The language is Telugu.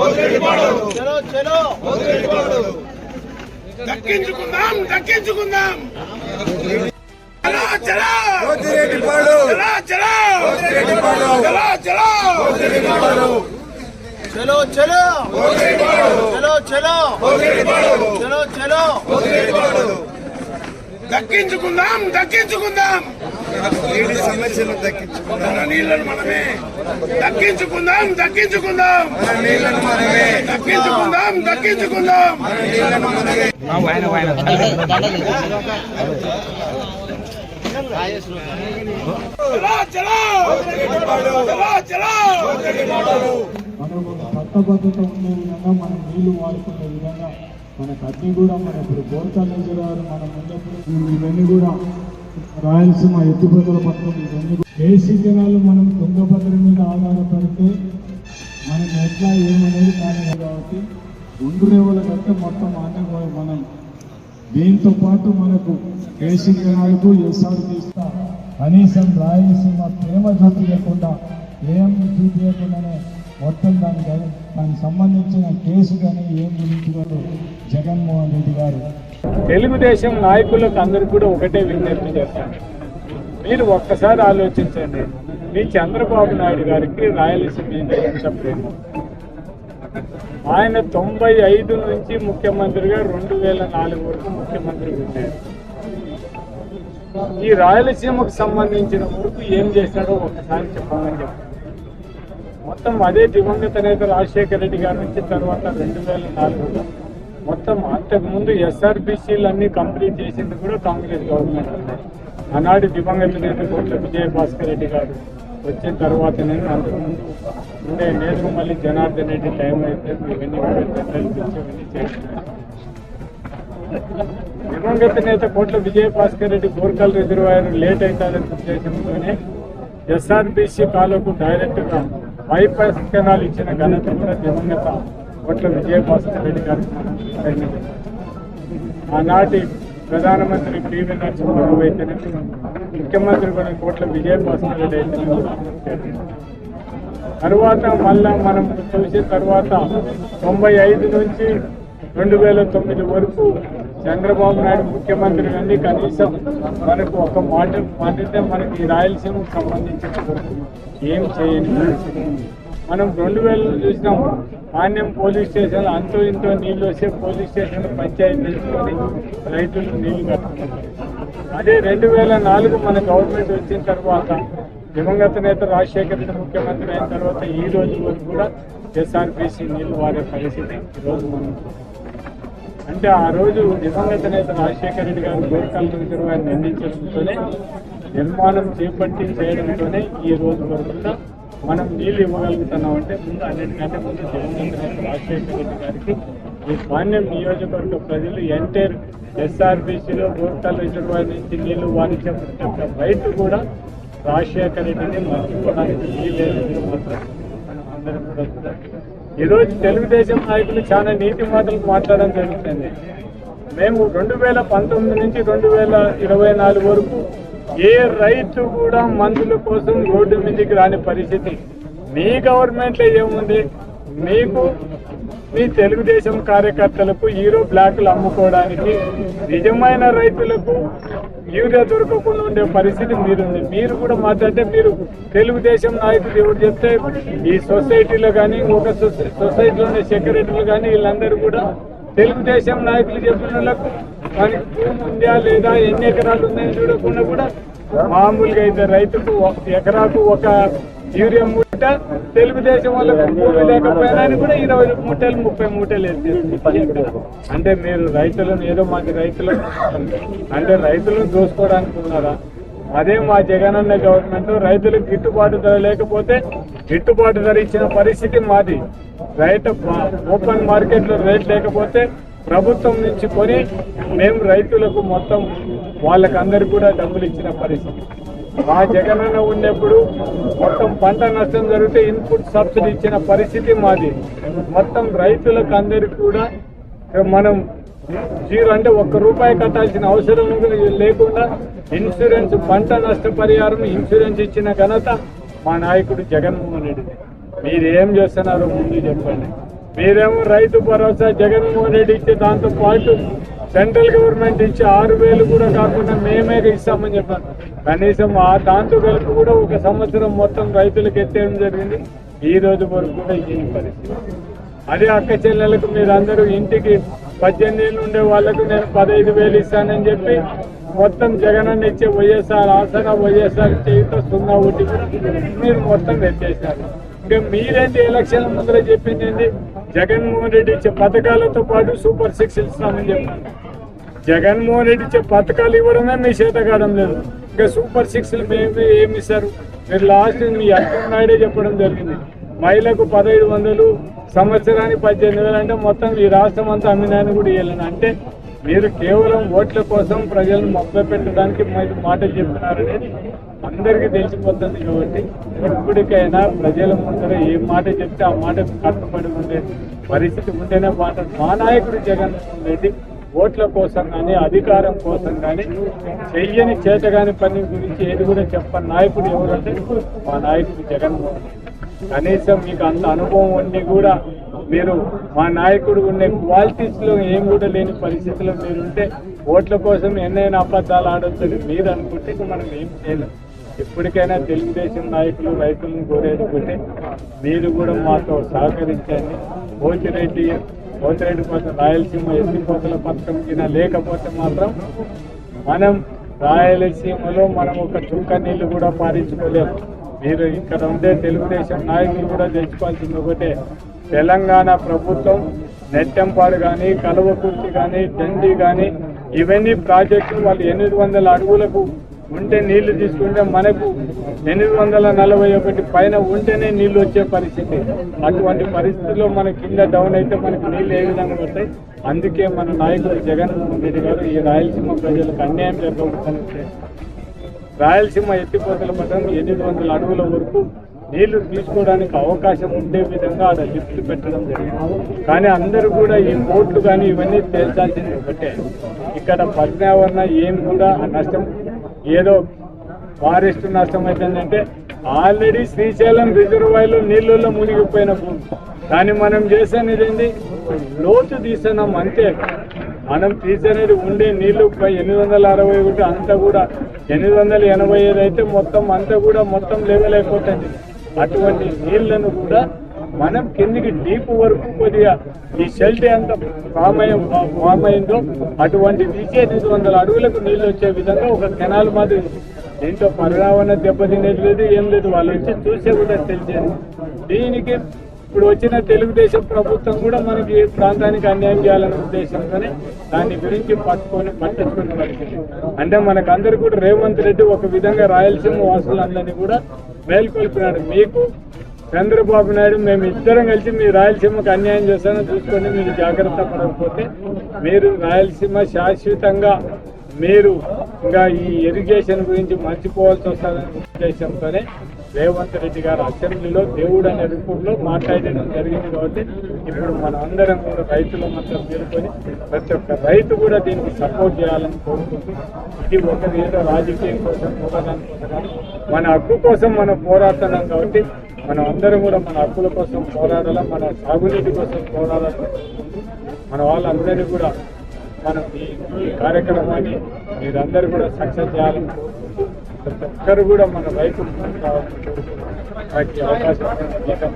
చలో చలో దక్కించుకుందాం దక్కించుకుందాం చలో చలో పోతిరెడ్డిపాడు చలో చలో చలో చలో చలో చలో చలో చలో దక్కించుకుందాం దక్కించుకుందాం. నీటి సమస్యలు దక్కించుకుందాం. మన నీళ్ళను మనమే. దక్కించుకుందాం దక్కించుకుందాం. మన నీళ్ళను మనమే. దక్కించుకుందాం దక్కించుకుందాం. మన మనకు చట్టబద్ధత ఉండే విధంగా మనం నీళ్ళు వాడుకునే విధంగా మనకు అన్ని కూడా మన ఇప్పుడు గోర్ఖాలేజీ గారు మనం ముందప్పుడు ఇవన్నీ కూడా రాయలసీమ ఎత్తిపోతల పథకం ఇవన్నీ కూడా దేశీ జనాలు మనం తుంగభద్ర మీద ఆధారపడితే మనం ఎట్లా ఏమనేది కానీ కాబట్టి రెండు రేవుల కంటే మొత్తం ఆనే మనం దీంతో పాటు మనకు దేశీ జనాలకు ఎస్ఆర్ తీస్తా. కనీసం రాయలసీమ ప్రేమ చూపించకుండా ఏం చూపించకుండానే మొత్తం దాని దానికి సంబంధించిన కేసు కానీ ఏం గురించి జగన్మోహన్ రెడ్డి గారు. తెలుగుదేశం నాయకులకు అందరికి కూడా ఒకటే విజ్ఞప్తి చేస్తాను. మీరు ఒక్కసారి ఆలోచించండి. మీ చంద్రబాబు నాయుడు గారికి రాయలసీమ మీద ఎంత ప్రేమ. ఆయన తొంభై ఐదు నుంచి ముఖ్యమంత్రిగా రెండు వేల నాలుగు వరకు ముఖ్యమంత్రి ఉన్నారు ఈ రాయలసీమకు సంబంధించిన వరకు ఏం చేశాడో ఒకసారి చెప్పమని చెప్పండి మొత్తం అదే దివంగత నేత రాజశేఖర రెడ్డి గారి నుంచి తర్వాత రెండు వేల నాలుగులో మొత్తం అంతకుముందు ఎస్ఆర్బిసిలు అన్ని కంప్లీట్ చేసింది కూడా కాంగ్రెస్ గవర్నమెంట్ ఆనాడు దివంగత నేత కోట్ల విజయభాస్కర్ రెడ్డి గారు వచ్చిన తర్వాత నేను అంతకుముందు ఉండే నేదురుమల్లి జనార్దన్ రెడ్డి టైం అయితే ఇవన్నీ ఇవన్నీ చేస్తున్నారు దివంగత నేత కోట్ల విజయభాస్కర్ రెడ్డి గోర్కల్ రిజర్వాయర్ లేట్ అవుతారనే ఉద్దేశంతోనే ఎస్ఆర్బిసి కాలకు డైరెక్ట్గా బైపాస్ కెనాల్ ఇచ్చిన ఘనత కూడా దివంగత కోట్ల విజయభాస్కర్ రెడ్డి గారు ఆనాటి ప్రధానమంత్రి పివి నరసింహారావు అయితేనే ముఖ్యమంత్రి కూడా కోట్ల విజయభాస్కర్ రెడ్డి అయితేనే తరువాత మళ్ళా మనం చూసిన తర్వాత తొంభై ఐదు నుంచి రెండు వేల తొమ్మిది వరకు చంద్రబాబు నాయుడు ముఖ్యమంత్రి నుండి కనీసం మనకు ఒక మాట మాట్లాడితే మనకి ఈ రాయలసీమకు సంబంధించిన ఏం చేయని మనం రెండు వేలలో చూసినాం. పాణ్యం పోలీస్ స్టేషన్ అంతో ఇంతో నీళ్ళు వస్తే పోలీస్ స్టేషన్ పంచాయతీ తెలుసుకొని రైతులు నీళ్ళు కట్టుకుంటారు. అదే రెండు వేల నాలుగు మన గవర్నమెంట్ వచ్చిన తర్వాత దివంగత నేత రాజశేఖర రెడ్డి ముఖ్యమంత్రి అయిన తర్వాత ఈ రోజు వరకు కూడా ఎస్ఆర్పిసి నీళ్ళు వాడే పరిస్థితి ఈరోజు రోజు మనం అంటే ఆ రోజు దివంగత నేత రాజశేఖర రెడ్డి గారు గోర్ఖల్ రిజర్వాయర్ నిర్మించడంతోనే నిర్మాణం చేపట్టి చేయడంతోనే ఈ రోజు వరకు కూడా మనం నీళ్ళు ఇవ్వగలుగుతున్నాం అంటే ముందు అన్నిటికంటే ముందు దివంగత రాజశేఖర రెడ్డి గారికి ఈ మాన్యం నియోజకవర్గ ప్రజలు ఎంటైర్ ఎస్ఆర్బీసీలో గోర్ఖల్ రిజర్వాయర్ నుంచి నీళ్ళు వాణిజ్యం ప్రతి ఒక్క రైతు కూడా రాజశేఖర రెడ్డిని మర్చిపోవడానికి వీలేదు మాత్రం మనం అందరం కూడా ఈరోజు తెలుగుదేశం నాయకులు చాలా నీతి మాటలు మాట్లాడడం జరుగుతుంది. మేము రెండు వేల పంతొమ్మిది నుంచి రెండు వేల ఇరవై నాలుగు వరకు ఏ రైతు కూడా మందుల కోసం రోడ్డు మీదకి రాని పరిస్థితి. మీ గవర్నమెంట్లో ఏముంది? మీకు మీ తెలుగుదేశం కార్యకర్తలకు హీరో బ్లాక్లు అమ్ముకోవడానికి నిజమైన రైతులకు యూరియా దొరకకుండా ఉండే పరిస్థితి మీరుంది మీరు కూడా మాట్లాడితే మీరు తెలుగుదేశం నాయకులు ఎవరు చెప్తే ఈ సొసైటీలో కానీ ఒక సొసైటీలో ఉండే సెక్రటరీలు కానీ వీళ్ళందరూ కూడా తెలుగుదేశం నాయకులు చెప్పిన వాళ్ళకు మనకి భూమి ఉందా లేదా ఎన్ని ఎకరాలు ఉన్నాయని చూడకుండా కూడా మామూలుగా అయితే రైతుకు ఒక ఎకరాకు ఒక యూరియా మూట తెలుగుదేశం వాళ్ళకు భూమి లేకపోయినా అని కూడా ఇరవై మూటలు ముప్పై మూటలు వేసేది అంటే మీరు రైతులను ఏదో మాకు రైతులు అంటే రైతులను దోసుకోవడానికి ఉన్నారా? అదే మా జగనన్న గవర్నమెంట్ రైతులకు గిట్టుబాటు ధర లేకపోతే గిట్టుబాటు ధర ఇచ్చిన పరిస్థితి మాది. రైతు ఓపెన్ మార్కెట్లో రేట్ లేకపోతే ప్రభుత్వం నుంచి కొని మేము రైతులకు మొత్తం వాళ్ళకందరికి కూడా డబ్బులు ఇచ్చిన పరిస్థితి. మా జగనన్న ఉన్నప్పుడు మొత్తం పంట నష్టం జరిగితే ఇన్పుట్ సబ్సిడీ ఇచ్చిన పరిస్థితి మాది. మొత్తం రైతులకు అందరికి కూడా మనం జీరో అంటే ఒక్క రూపాయి కట్టాల్సిన అవసరం లేకుండా ఇన్సూరెన్స్ పంట నష్టపరిహారం ఇన్సూరెన్స్ ఇచ్చిన ఘనత మా నాయకుడు జగన్మోహన్ రెడ్డి మీరు ఏం ముందు చెప్పండి. మీరేమో రైతు భరోసా జగన్మోహన్ రెడ్డి ఇచ్చే దాంతో పాటు సెంట్రల్ గవర్నమెంట్ ఇచ్చే ఆరు వేలు కూడా కాకుండా మేమే ఇస్తామని చెప్పారు. కనీసం ఆ దాంతో కలిపి కూడా ఒక సంవత్సరం మొత్తం రైతులకు ఎత్తేయడం జరిగింది. ఈ రోజు వరకు కూడా ఇచ్చిన పరిస్థితి. అదే అక్క చెల్లెలకు మీరు అందరూ ఇంటికి పద్దెనిమిది ఏళ్ళు ఉండే వాళ్ళకు నేను పదహైదు వేలు ఇస్తానని చెప్పి మొత్తం జగనన్న ఇచ్చే వైఎస్ఆర్ ఆసన వైఎస్ఆర్ చేతితో సున్నా ఒకటి మీరు మొత్తం ఎత్తేసారు మీరేంటి ఎలక్షన్ ముందర చెప్పింది ఏంటి? జగన్మోహన్ రెడ్డి ఇచ్చే పథకాలతో పాటు సూపర్ సిక్స్ ఇస్తామని చెప్పారు. జగన్మోహన్ రెడ్డి ఇచ్చే పథకాలు ఇవ్వడమే మీ చేత కావడం లేదు. ఇంకా సూపర్ సిక్స్ మేము ఏమి ఇస్తారు? మీరు లాస్ట్ మీ అర్థం నాయుడే చెప్పడం జరిగింది. మహిళకు పదహైదు వందలు సంవత్సరానికి పద్దెనిమిది వేలు అంటే మొత్తం ఈ రాష్ట్రం అంతా అమ్మినాయని కూడా ఇవ్వలేను అంటే మీరు కేవలం ఓట్ల కోసం ప్రజలను మొక్క పెట్టడానికి మాట మాటలు చెప్తున్నారనేది అందరికీ తెలిసిపోతుంది కాబట్టి ఇప్పటికైనా ప్రజల ముందర ఏ మాట చెప్తే ఆ మాట కట్టుబడి ఉండే పరిస్థితి ఉంటేనే మాట. మా నాయకుడు జగన్మోహన్ రెడ్డి ఓట్ల కోసం కానీ అధికారం కోసం కానీ చెయ్యని చేతగాని పని గురించి ఏది కూడా చెప్పని నాయకుడు ఎవరంటే మా నాయకుడు జగన్మోహన్ కనీసం మీకు అంత అనుభవం ఉండి కూడా మీరు మా నాయకుడు ఉండే క్వాలిటీస్లో ఏం కూడా లేని పరిస్థితిలో మీరుంటే ఓట్ల కోసం ఎన్నైనా అబద్ధాలు ఆడొచ్చని మీరు అనుకుంటే మనం ఏం చేయలేం. ఎప్పటికైనా తెలుగుదేశం నాయకులు రైతులను కోరేసుకుంటే మీరు కూడా మాతో సహకరించండి. పోతిరెడ్డి పోతిరెడ్డి కోసం రాయలసీమ ఎత్తిపోతల పథకం కింద లేకపోతే మాత్రం మనం రాయలసీమలో మనం ఒక చుక్క నీళ్ళు కూడా పారించుకోలేము మీరు ఇక్కడ ఉండే తెలుగుదేశం నాయకులు కూడా తెచ్చుకోవాల్సింది ఒకటే. తెలంగాణ ప్రభుత్వం నెట్టెంపాడు కానీ కలవకుర్తి కానీ దండి కానీ ఇవన్నీ ప్రాజెక్టులు వాళ్ళు ఎనిమిది వందల అడుగులకు ఉంటే నీళ్ళు తీసుకుంటే మనకు ఎనిమిది వందల నలభై ఒకటి పైన ఉంటేనే నీళ్ళు వచ్చే పరిస్థితి. అటువంటి పరిస్థితుల్లో మన కింద డౌన్ అయితే మనకు నీళ్ళు ఏ విధంగా వస్తాయి? అందుకే మన నాయకుడు జగన్మోహన్ రెడ్డి గారు ఈ రాయలసీమ ప్రజలకు అన్యాయం జరగకూడదని రాయలసీమ ఎత్తిపోతల పథకం ఎనిమిది వందల అడుగుల వరకు నీళ్ళు తీసుకోవడానికి అవకాశం ఉండే విధంగా అక్కడ లిఫ్ట్ పెట్టడం జరిగింది. కానీ అందరూ కూడా ఈ పోర్ట్లు కానీ ఇవన్నీ తేల్చాల్సింది ఒకటే. ఇక్కడ పర్యావరణ ఏం కూడా నష్టం ఏదో ఫారెస్ట్ నష్టం అయిపోయిందంటే ఆల్రెడీ శ్రీశైలం రిజర్వాయర్లో నీళ్ళల్లో మునిగిపోయిన భూమి. కానీ మనం చేసేది ఏంటి లోతు తీసినాం అంతే. మనం తీసేది ఉండే నీళ్ళు ఎనిమిది వందల అరవై ఒకటి అంతా కూడా ఎనిమిది వందల ఎనభై ఐదు అయితే మొత్తం అంతా కూడా మొత్తం లెవెల్ అయిపోతుంది. అటువంటి నీళ్ళను కూడా మనం కిందికి డీప్ వరకు కొద్దిగా ఈ షెల్ట్ ఎంత ఫామయం అయ్యి ఫామ్ అయిందో అటువంటి తీసే ఎనిమిది వందల అడుగులకు నీళ్ళు వచ్చే విధంగా ఒక కెనాల్ మాదిరి. దీంట్లో పర్యావరణ దెబ్బతినేది లేదు ఏం లేదు. వాళ్ళు వచ్చి చూసే కూడా తెలిసేది దీనికి ఇప్పుడు వచ్చిన తెలుగుదేశం ప్రభుత్వం కూడా మనకి ఏ ప్రాంతానికి అన్యాయం చేయాలనే ఉద్దేశంతోనే దాని గురించి పట్టుకొని పట్టించుకున్న పరిస్థితి అంటే మనకందరూ కూడా రేవంత్ రెడ్డి ఒక విధంగా రాయలసీమ వాసులందరినీ కూడా మేల్కొల్పినాడు. మీకు చంద్రబాబు నాయుడు మేము ఇద్దరం కలిసి మీ రాయలసీమకు అన్యాయం చేస్తానని చూసుకొని మీరు జాగ్రత్త పడకపోతే మీరు రాయలసీమ శాశ్వతంగా మీరు ఇంకా ఈ ఇరిగేషన్ గురించి మర్చిపోవాల్సి వస్తుందనే ఉద్దేశంతోనే రేవంత్ రెడ్డి గారు అసెంబ్లీలో దేవుడు అనే రూపంలో మాట్లాడడం జరిగింది కాబట్టి ఇప్పుడు మన అందరం కూడా రైతుల మాత్రం చేరుకొని ప్రతి ఒక్క రైతు కూడా దీనికి సపోర్ట్ చేయాలని కోరుకుంటూ ఇది ఒక ఏదో రాజకీయం కోసం పోరాటం. కోసం మన హక్కు కోసం మనం పోరాడుతున్నాం కాబట్టి మనం అందరం కూడా మన హక్కుల కోసం పోరాడాలా మన సాగునీటి కోసం పోరాడాలి? మన వాళ్ళందరినీ కూడా మనం ఈ కార్యక్రమాన్ని మీరందరూ కూడా సక్సెస్ చేయాలని కోరుకుంటున్నాం ప్రతి ఒక్కరు కూడా మన వైపు ముందుకు రావాలని అవకాశం